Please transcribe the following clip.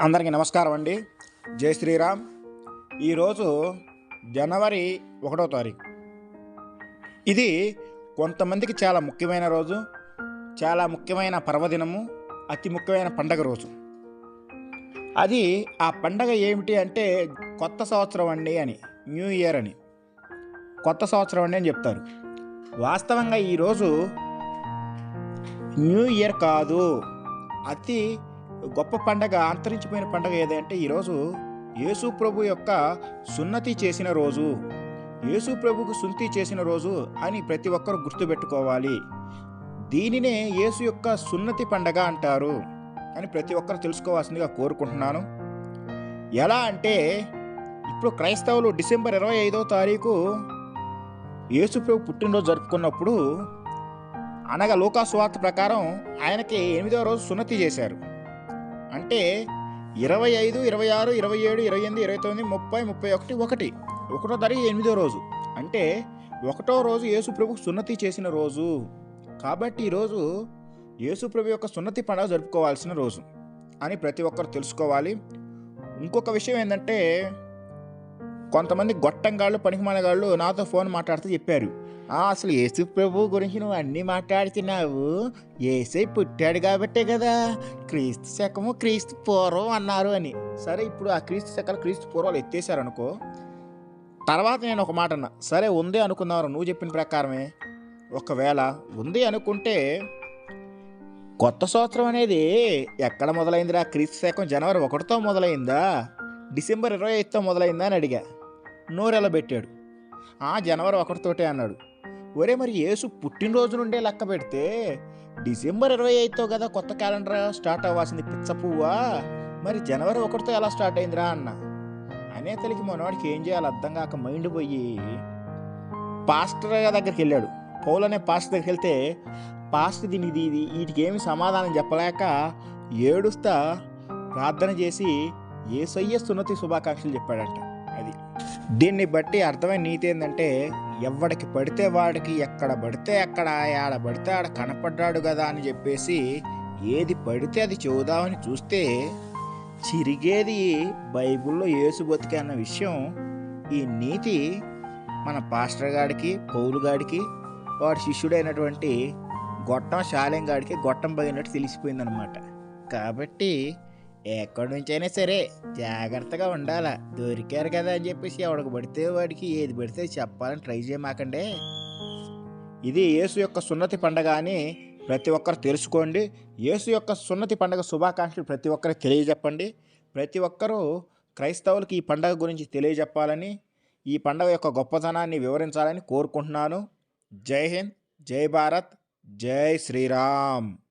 అందరికీ నమస్కారం అండి. జై శ్రీరామ్. ఈరోజు జనవరి ఒకటో తారీఖు. ఇది కొంతమందికి చాలా ముఖ్యమైన రోజు చాలా ముఖ్యమైన పర్వదినము అతి ముఖ్యమైన పండగ రోజు. అది ఆ పండగ ఏమిటి అంటే కొత్త సంవత్సరం అండి అని న్యూ ఇయర్ అని. కొత్త సంవత్సరం అండి అని చెప్తారు. వాస్తవంగా ఈరోజు న్యూ ఇయర్ కాదు అతి గొప్ప పండగ అంతరించిపోయిన పండగ ఏదంటే ఈరోజు యేసు ప్రభు యొక్క సున్నతి చేసిన రోజు. యేసు ప్రభుకు సున్నతి చేసిన రోజు అని ప్రతి ఒక్కరు గుర్తుపెట్టుకోవాలి. దీనినే యేసు యొక్క సున్నతి పండగ అంటారు అని ప్రతి ఒక్కరు తెలుసుకోవాల్సిందిగా కోరుకుంటున్నాను. ఎలా అంటే ఇప్పుడు క్రైస్తవులు డిసెంబర్ ఇరవై ఐదో తారీఖు యేసుప్రభు పుట్టినరోజు జరుపుకున్నప్పుడు అనగా లోకాసువార్త ప్రకారం ఆయనకి ఎనిమిదవ రోజు సున్నతి చేశారు. అంటే ఇరవై ఐదు ఇరవై ఆరు ఇరవై ఏడు ఇరవై ఎనిమిది ఇరవై తొమ్మిది ముప్పై ముప్పై ఒకటి ఒకటి. ఒకటో తారీఖు ఎనిమిదో రోజు. అంటే ఒకటో రోజు యేసు సున్నతి చేసిన రోజు. కాబట్టి ఈరోజు యేసుప్రభు యొక్క సున్నతి పండుగ జరుపుకోవాల్సిన రోజు అని ప్రతి ఒక్కరు తెలుసుకోవాలి. ఇంకొక విషయం ఏంటంటే కొంతమంది గొట్టంగాళ్ళు పనికిమాలగాళ్ళు నాతో ఫోన్ మాట్లాడుతూ చెప్పారు. అసలు యేసు ప్రభు గురించి నువ్వు అన్నీ మాట్లాడుతున్నావు. ఏసై పుట్టాడు కాబట్టే కదా. క్రీస్తు శకము క్రీస్తు పూర్వం అన్నారు అని. సరే ఇప్పుడు ఆ క్రీస్తు శకాలు క్రీస్తు పూర్వాలు ఎత్తేసారు అనుకో తర్వాత నేను ఒక మాట అన్నా. సరే ఉంది అనుకున్నారు నువ్వు చెప్పిన ప్రకారమే. ఒకవేళ ఉంది అనుకుంటే కొత్త సంవత్సరం అనేది ఎక్కడ మొదలైందిరా? క్రీస్తు శకం జనవరి ఒకటితో మొదలైందా? డిసెంబర్ ఇరవై ఐదుతో మొదలైందా అని అడిగా. నోరెలా పెట్టాడు ఆ జనవరి ఒకటితోటే అన్నాడు. ఒరే మరి యేసు పుట్టినరోజు నుండే లెక్క పెడితే డిసెంబర్ ఇరవై ఐదుతో కదా కొత్త క్యాలెండర్ స్టార్ట్ అవ్వాల్సింది పిచ్చ పువ్వా? మరి జనవరి ఒకటితో ఎలా స్టార్ట్ అయిందిరా అన్న? అనే తల్లికి మనవాడికి ఏం చేయాలి అర్థం కాక మైండ్ పోయి పాస్టర్ దగ్గరికి వెళ్ళాడు. పౌల్ అనే పాస్టర్ దగ్గరికి వెళ్తే పాస్టర్ దీని ఇది ఇది వీటికి ఏమి సమాధానం చెప్పలేక ఏడుస్తా ప్రార్థన చేసి ఏసయ్య సున్నతి శుభాకాంక్షలు చెప్పాడంట. అది దీన్ని బట్టి అర్థమైన నీతి ఏంటంటే ఎవడికి పడితే వాడికి ఎక్కడ పడితే అక్కడ ఆడ పడితే ఆడ కనపడ్డాడు కదా అని చెప్పేసి ఏది పడితే అది చూద్దామని చూస్తే చిరిగేది బైబిల్లో యేసు బతికే అన్న విషయం ఈ నీతి మన పాస్టర్ గాడికి పౌలు గాడికి వాడి శిష్యుడైనటువంటి గొట్టం శాలెం గాడికి గొట్టం పగినట్టు తెలిసిపోయిందనమాట కాబట్టి ఎక్కడి నుంచైనా సరే జాగ్రత్తగా ఉండాలా. దొరికారు కదా అని చెప్పేసి ఎవడికి పడితే వాడికి ఏది పడితే చెప్పాలని ట్రై చేయమాకండి ఇది యేసు యొక్క సున్నతి పండగ అని ప్రతి ఒక్కరు తెలుసుకోండి. యేసు యొక్క సున్నతి పండగ శుభాకాంక్షలు ప్రతి ఒక్కరికి తెలియజెప్పండి. ప్రతి ఒక్కరూ క్రైస్తవులకి ఈ పండగ గురించి తెలియజెప్పాలని ఈ పండగ యొక్క గొప్పతనాన్ని వివరించాలని కోరుకుంటున్నాను. జై హింద్ జై భారత్ జై శ్రీరామ్.